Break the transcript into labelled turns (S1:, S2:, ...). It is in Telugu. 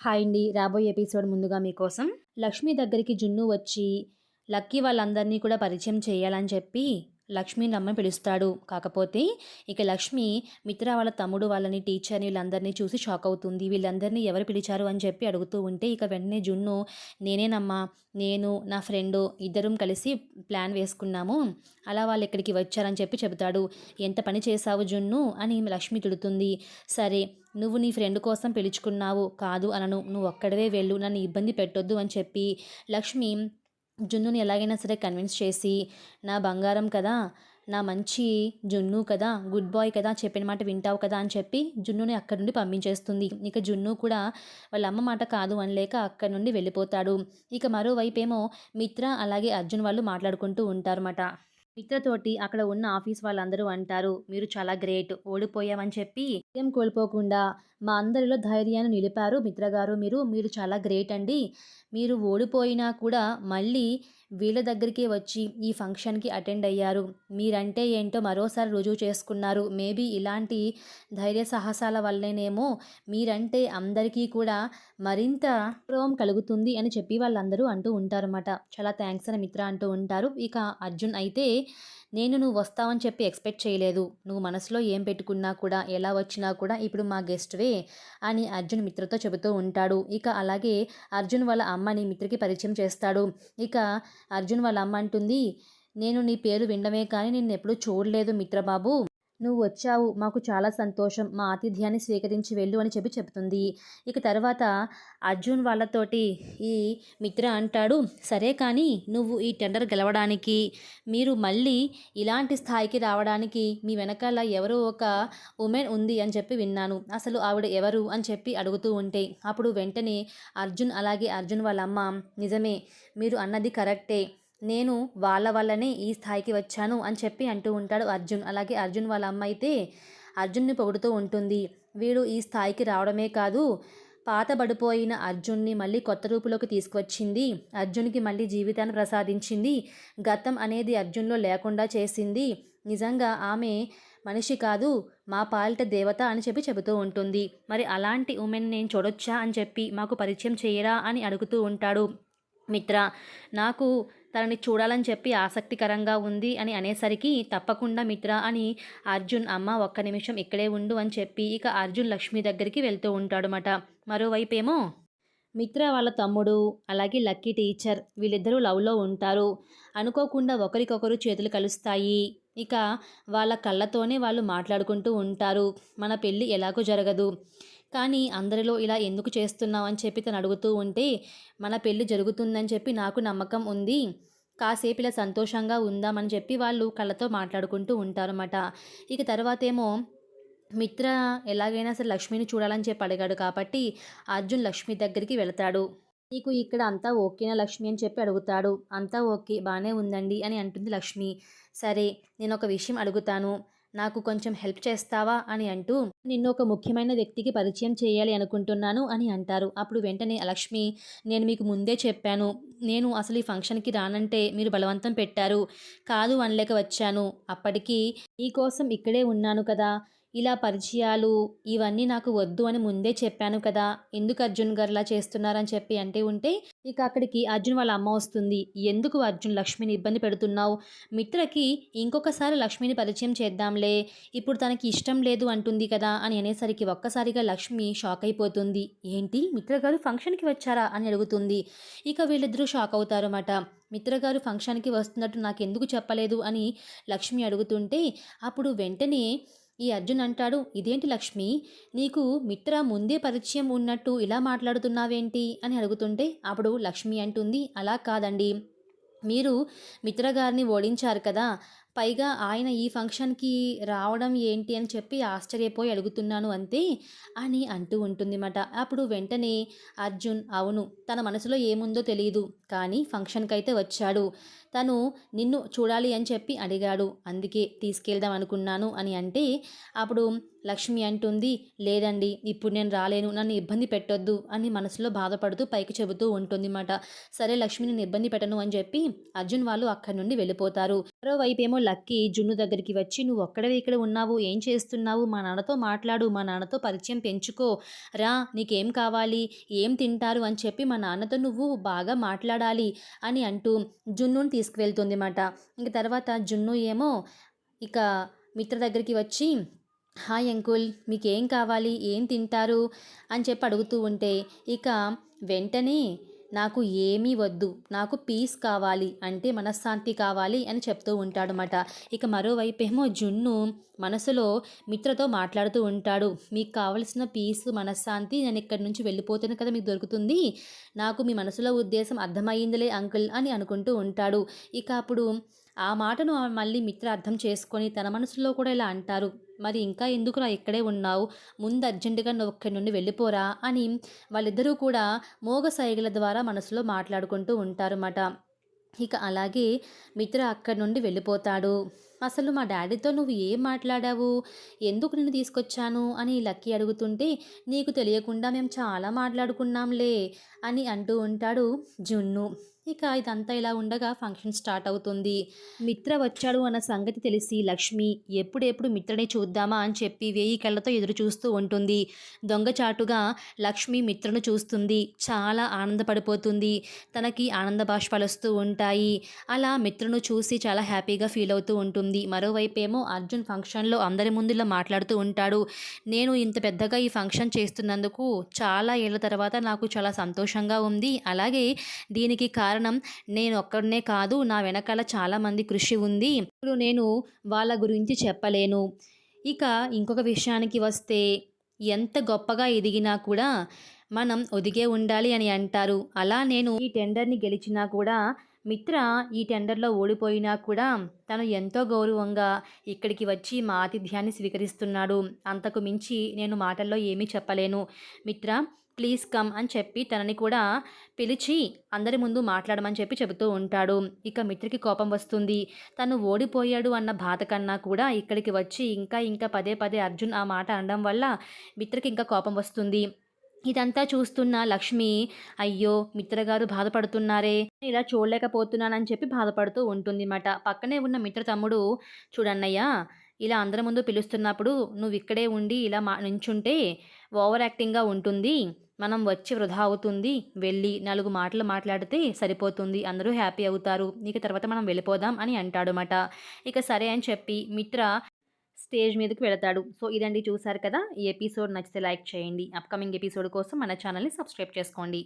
S1: హాయ్ అండి. రాబోయే ఎపిసోడ్ ముందుగా మీకోసం లక్ష్మి దగ్గరికి జున్ను వచ్చి లక్కీ వాళ్ళందరినీ కూడా పరిచయం చేయాలని చెప్పి లక్ష్మిని రమ్మని పిలుస్తాడు. కాకపోతే ఇక లక్ష్మి మిత్ర వాళ్ళ తమ్ముడు వాళ్ళని టీచర్ని వీళ్ళందరినీ చూసి షాక్ అవుతుంది. వీళ్ళందరినీ ఎవరు పిలిచారు అని చెప్పి అడుగుతూ ఉంటే ఇక వెంటనే జున్ను నేనేనమ్మా నేను నా ఫ్రెండ్ ఇద్దరం కలిసి ప్లాన్ వేసుకున్నాము. అలా వాళ్ళు ఇక్కడికి వచ్చారని చెప్పి చెబుతాడు. ఎంత పని చేశావు జున్ను? అని లక్ష్మి తిడుతుంది. సరే నువ్వు నీ ఫ్రెండ్ కోసం పిలుచుకున్నావు. కాదు అనను. నువ్వు ఒక్కడవే వెళ్ళు. నన్ను ఇబ్బంది పెట్టొద్దు అని చెప్పి లక్ష్మి జున్నుని ఎలాగైనా సరే కన్విన్స్ చేసి నా బంగారం కదా నా మంచి జున్ను కదా గుడ్ బాయ్ కదా చెప్పిన మాట వింటావు కదా అని చెప్పి జున్నుని అక్కడి నుండి పంపించేస్తుంది. ఇక జున్ను కూడా వాళ్ళ అమ్మ మాట కాదు అనలేక అక్కడి నుండి వెళ్ళిపోతాడు. ఇక మరోవైపు ఏమో మిత్ర అలాగే అర్జున్ వాళ్ళు మాట్లాడుకుంటూ ఉంటారన్నమాట. మిత్రతోటి అక్కడ ఉన్న ఆఫీస్ వాళ్ళందరూ అంటారు మీరు చాలా గ్రేట్ ఓడిపోయామని చెప్పి ఏం కోల్పోకుండా మా అందరిలో ధైర్యాన్ని నిలిపారు మిత్రగారు మీరు. మీరు చాలా గ్రేట్ అండి. మీరు ఓడిపోయినా కూడా మళ్ళీ వీళ్ళ దగ్గరికే వచ్చి ఈ ఫంక్షన్కి అటెండ్ అయ్యారు. మీరంటే ఏంటో మరోసారి రుజువు చేసుకున్నారు. మేబీ ఇలాంటి ధైర్య సాహసాల వల్లనేమో మీరంటే అందరికీ కూడా మరింత గౌరవం కలుగుతుంది అని చెప్పి వాళ్ళందరూ అంటూ ఉంటారన్నమాట. చాలా థ్యాంక్స్ అని మిత్ర అంటూ ఉంటారు. ఇక అర్జున్ అయితే నేను నువ్వు వస్తావని చెప్పి ఎక్స్పెక్ట్ చేయలేదు. నువ్వు మనసులో ఏం పెట్టుకున్నా కూడా ఎలా వచ్చినా కూడా ఇప్పుడు మా గెస్ట్వే అని అర్జున్ మిత్రతో చెబుతూ ఉంటాడు. ఇక అలాగే అర్జున్ వాళ్ళ అమ్మని మిత్రకి పరిచయం చేస్తాడు. ఇక అర్జున్ వాళ్ళ అమ్మ అంటుంది నేను నీ పేరు వినడమే కానీ నిన్ను ఎప్పుడూ చూడలేదు మిత్రబాబు. నువ్వు వచ్చావు మాకు చాలా సంతోషం మా ఆతిథ్యాన్ని స్వీకరించి వెళ్ళు అని చెప్పి చెబుతుంది ఇక తర్వాత అర్జున్ వాళ్ళతోటి ఈ మిత్ర అంటాడు సరే కానీ నువ్వు ఈ టెండర్ గెలవడానికి మీరు మళ్ళీ ఇలాంటి స్థాయికి రావడానికి మీ వెనకాల ఎవరో ఒక ఉమెన్ ఉంది అని చెప్పి విన్నాను. అసలు ఆవిడ ఎవరు? అని చెప్పి అడుగుతూ ఉంటే అప్పుడు వెంటనే అర్జున్ అలాగే అర్జున్ వాళ్ళ అమ్మ నిజమే మీరు అన్నది కరెక్టే. నేను వాళ్ళ వల్లనే ఈ స్థాయికి వచ్చాను అని చెప్పి అంటూ ఉంటాడు అర్జున్. అలాగే అర్జున్ వాళ్ళ అమ్మ అయితే అర్జున్ని పొగుడుతూ ఉంటుంది. వీడు ఈ స్థాయికి రావడమే కాదు పాతబడిపోయిన అర్జున్ని మళ్ళీ కొత్త రూపులోకి తీసుకువచ్చింది. అర్జున్కి మళ్ళీ జీవితాన్ని ప్రసాదించింది. గతం అనేది అర్జున్లో లేకుండా చేసింది. నిజంగా ఆమె మనిషి కాదు మా పాలిట దేవత అని చెప్పి చెబుతూ ఉంటుంది. మరి అలాంటి ఉమెన్ నేను చూడొచ్చా అని చెప్పి మాకు పరిచయం చేయరా అని అడుగుతూ ఉంటాడు మిత్ర. నాకు తనని చూడాలని చెప్పి ఆసక్తికరంగా ఉంది అని అనేసరికి తప్పకుండా మిత్ర అని అర్జున్ అమ్మ ఒక్క నిమిషం ఇక్కడే ఉండు అని చెప్పి ఇక అర్జున్ లక్ష్మి దగ్గరికి వెళ్తూ ఉంటాడనమాట మరోవైపేమో మిత్ర వాళ్ళ తమ్ముడు అలాగే లక్కీ టీచర్ వీళ్ళిద్దరూ లవ్లో ఉంటారు. అనుకోకుండా ఒకరికొకరు చేతులు కలుస్తాయి. ఇక వాళ్ళ కళ్ళతోనే వాళ్ళు మాట్లాడుకుంటూ ఉంటారు. మన పెళ్ళి ఎలాగో జరగదు. కానీ అందరిలో ఇలా ఎందుకు చేస్తున్నావు అని చెప్పి తను అడుగుతూ ఉంటే మన పెళ్ళి జరుగుతుందని చెప్పి నాకు నమ్మకం ఉంది. కాసేపు ఇలా సంతోషంగా ఉందామని చెప్పి వాళ్ళు కళ్ళతో మాట్లాడుకుంటూ ఉంటారన్నమాట. ఇక తర్వాత ఏమో మిత్ర ఎలాగైనా సరే లక్ష్మిని చూడాలని చెప్పి అడిగాడు కాబట్టి అర్జున్ లక్ష్మి దగ్గరికి వెళతాడు. నీకు ఇక్కడ అంతా ఓకేనా లక్ష్మి అని చెప్పి అడుగుతాడు. అంతా ఓకే బాగానే ఉందండి అని అంటుంది లక్ష్మి. సరే నేను ఒక విషయం అడుగుతాను. నాకు కొంచెం హెల్ప్ చేస్తావా అని అంటూ నిన్ను ఒక ముఖ్యమైన వ్యక్తికి పరిచయం చేయాలి అనుకుంటున్నాను అని అంటారు. అప్పుడు వెంటనే లక్ష్మి నేను మీకు ముందే చెప్పాను. నేను అసలు ఈ ఫంక్షన్కి రానంటే మీరు బలవంతం పెట్టారు. కాదు అనలేక వచ్చాను. అప్పటికి నీకోసం ఇక్కడే ఉన్నాను కదా. ఇలా పరిచయాలు ఇవన్నీ నాకు వద్దు అని ముందే చెప్పాను కదా. ఎందుకు అర్జున్ గారు ఇలా చేస్తున్నారని చెప్పి అంటే ఉంటే ఇక అక్కడికి అర్జున్ వాళ్ళ అమ్మ వస్తుంది. ఎందుకు అర్జున్ లక్ష్మిని ఇబ్బంది పెడుతున్నావు? మిత్రకి ఇంకొకసారి లక్ష్మిని పరిచయం చేద్దాంలే. ఇప్పుడు తనకి ఇష్టం లేదు అంటుంది కదా అని అనేసరికి ఒక్కసారిగా లక్ష్మి షాక్ అయిపోతుంది. ఏంటి? మిత్ర గారు ఫంక్షన్కి వచ్చారా? అని అడుగుతుంది. ఇక వీళ్ళిద్దరూ షాక్ అవుతారన్నమాట మిత్రగారు ఫంక్షన్కి వస్తున్నట్టు నాకు ఎందుకు చెప్పలేదు అని లక్ష్మి అడుగుతుంటే అప్పుడు వెంటనే ఈ అర్జున్ అంటాడు ఇదేంటి లక్ష్మి? నీకు మిత్ర ముందే పరిచయం ఉన్నట్టు ఇలా మాట్లాడుతున్నావేంటి? అని అడుగుతుంటే అప్పుడు లక్ష్మి అంటుంది అలా కాదండి. మీరు మిత్రగారిని ఓడించారు కదా పైగా ఆయన ఈ ఫంక్షన్కి రావడం ఏంటి అని చెప్పి ఆశ్చర్యపోయి అడుగుతున్నాను అంతే అని అంటూ ఉంటుంది మాట అప్పుడు వెంటనే అర్జున్ అవును తన మనసులో ఏముందో తెలియదు కానీ ఫంక్షన్కి అయితే వచ్చాడు. తను నిన్ను చూడాలి అని చెప్పి అడిగాడు. అందుకే తీసుకెళ్దాం అనుకున్నాను అని అంటే అప్పుడు లక్ష్మి అంటుంది లేదండి ఇప్పుడు నేను రాలేను నన్ను ఇబ్బంది పెట్టొద్దు అని మనసులో బాధపడుతూ పైకి చెబుతూ ఉంటుంది మాట సరే లక్ష్మి నేను ఇబ్బంది పెట్టను అని చెప్పి అర్జున్ వాళ్ళు అక్కడి నుండి వెళ్ళిపోతారు. మరోవైపు ఏమో లక్కీ జున్ను దగ్గరికి వచ్చి నువ్వు ఒక్కడే ఇక్కడ ఉన్నావు ఏం చేస్తున్నావు? మా నాన్నతో మాట్లాడు మా నాన్నతో పరిచయం పెంచుకో. రా నీకేం కావాలి? ఏం తింటారు? అని చెప్పి మా నాన్నతో నువ్వు బాగా మాట్లాడాలి అని అంటూ జున్నుని తీసుకువెళ్తుంది మాట ఇంక తర్వాత జున్ను ఏమో ఇక మిత్ర దగ్గరికి వచ్చి హాయ్ అంకుల్ మీకేం కావాలి? ఏం తింటారు? అని చెప్పి అడుగుతూ ఉంటే ఇక వెంటనే నాకు ఏమీ వద్దు నాకు పీస్ కావాలి అంటే మనశ్శాంతి కావాలి అని చెప్తూ ఉంటాడనమాట ఇక మరోవైపు ఏమో జున్ను మనసులో మిత్రతో మాట్లాడుతూ ఉంటాడు. మీకు కావలసిన పీస్ మనశ్శాంతి నేను ఇక్కడి నుంచి వెళ్ళిపోతాను కదా మీకు దొరుకుతుంది. నాకు మీ మనసులో ఉద్దేశం అర్థమయ్యిందిలే అంకుల్ అని అనుకుంటూ ఉంటాడు. ఇక అప్పుడు ఆ మాటను మళ్ళీ మిత్ర అర్థం చేసుకొని తన మనసులో కూడా ఇలా అంటారు. మరి ఇంకా ఎందుకురా ఇక్కడే ఉన్నావు? ముందు అర్జెంటుగా నువ్వు ఒక్కడి నుండి వెళ్ళిపోరా అని వాళ్ళిద్దరూ కూడా మోగ సైగల ద్వారా మనసులో మాట్లాడుకుంటూ ఉంటారన్నమాట ఇక అలాగే మిత్ర అక్కడి నుండి వెళ్ళిపోతాడు. అసలు మా డాడీతో నువ్వు ఏం మాట్లాడావు? ఎందుకు నిన్ను తీసుకొచ్చాను? అని లక్కీ అడుగుతుంటే నీకు తెలియకుండా మేము చాలా మాట్లాడుకున్నాంలే అని అంటూ ఉంటాడు జున్ను. ఇక ఇదంతా ఇలా ఉండగా ఫంక్షన్ స్టార్ట్ అవుతుంది. మిత్ర వచ్చాడు అన్న సంగతి తెలిసి లక్ష్మి ఎప్పుడెప్పుడు మిత్రని చూద్దామా అని చెప్పి వేయి కళ్ళతో ఎదురు చూస్తూ ఉంటుంది. దొంగచాటుగా లక్ష్మి మిత్రను చూస్తుంది. చాలా ఆనందపడిపోతుంది. తనకి ఆనంద బాష్పాలు వస్తూ ఉంటాయి. అలా మిత్రను చూసి చాలా హ్యాపీగా ఫీల్ అవుతూ ఉంటుంది. మరోవైపు ఏమో అర్జున్ ఫంక్షన్లో అందరి ముందులో మాట్లాడుతూ ఉంటాడు. నేను ఇంత పెద్దగా ఈ ఫంక్షన్ చేస్తున్నందుకు చాలా ఏళ్ళ తర్వాత నాకు చాలా సంతోషంగా ఉంది. అలాగే దీనికి కారణం నేను ఒక్కడనే కాదు నా వెనకాల చాలామంది కృషి ఉంది. ఇప్పుడు నేను వాళ్ళ గురించి చెప్పలేను. ఇక ఇంకొక విషయానికి వస్తే ఎంత గొప్పగా ఎదిగినా కూడా మనం ఒదిగే ఉండాలి అని అంటారు. అలా నేను ఈ టెండర్ని గెలిచినా కూడా మిత్ర ఈ టెండర్లో ఓడిపోయినా కూడా తను ఎంతో గౌరవంగా ఇక్కడికి వచ్చి మా ఆతిథ్యాన్ని స్వీకరిస్తున్నాడు. అంతకు మించి నేను మాటల్లో ఏమీ చెప్పలేను. మిత్ర ప్లీజ్ కమ్ అని చెప్పి తనని కూడా పిలిచి అందరి ముందు మాట్లాడమని చెప్పి చెబుతూ ఉంటాడు. ఇక మిత్రకి కోపం వస్తుంది. తను ఓడిపోయాడు అన్న బాధ కన్నా కూడా ఇక్కడికి వచ్చి ఇంకా ఇంకా పదే పదే అర్జున్ ఆ మాట అనడం వల్ల మిత్రకి ఇంకా కోపం వస్తుంది. ఇదంతా చూస్తున్న లక్ష్మి అయ్యో మిత్రగారు బాధపడుతున్నారే ఇలా చూడలేకపోతున్నానని చెప్పి బాధపడుతూ ఉంటుంది మాట పక్కనే ఉన్న మిత్ర తమ్ముడు చూడన్నయ్య ఇలా అందరి ముందు పిలుస్తున్నప్పుడు నువ్వు ఇక్కడే ఉండి ఇలా మా నించుంటే ఓవర్ యాక్టింగ్గా ఉంటుంది. మనం వచ్చి వృధా అవుతుంది. వెళ్ళి నాలుగు మాటలు మాట్లాడితే సరిపోతుంది. అందరూ హ్యాపీ అవుతారు. ఇక తర్వాత మనం వెళ్ళిపోదాం అని అంటాడు మాట ఇక సరే అని చెప్పి మిత్ర స్టేజ్ మీదకి వెళతాడు. సో ఇదండి చూసారు కదా? ఈ ఎపిసోడ్ నచ్చితే లైక్ చేయండి. అప్కమింగ్ ఎపిసోడ్ కోసం మన ఛానల్ని సబ్స్క్రైబ్ చేసుకోండి.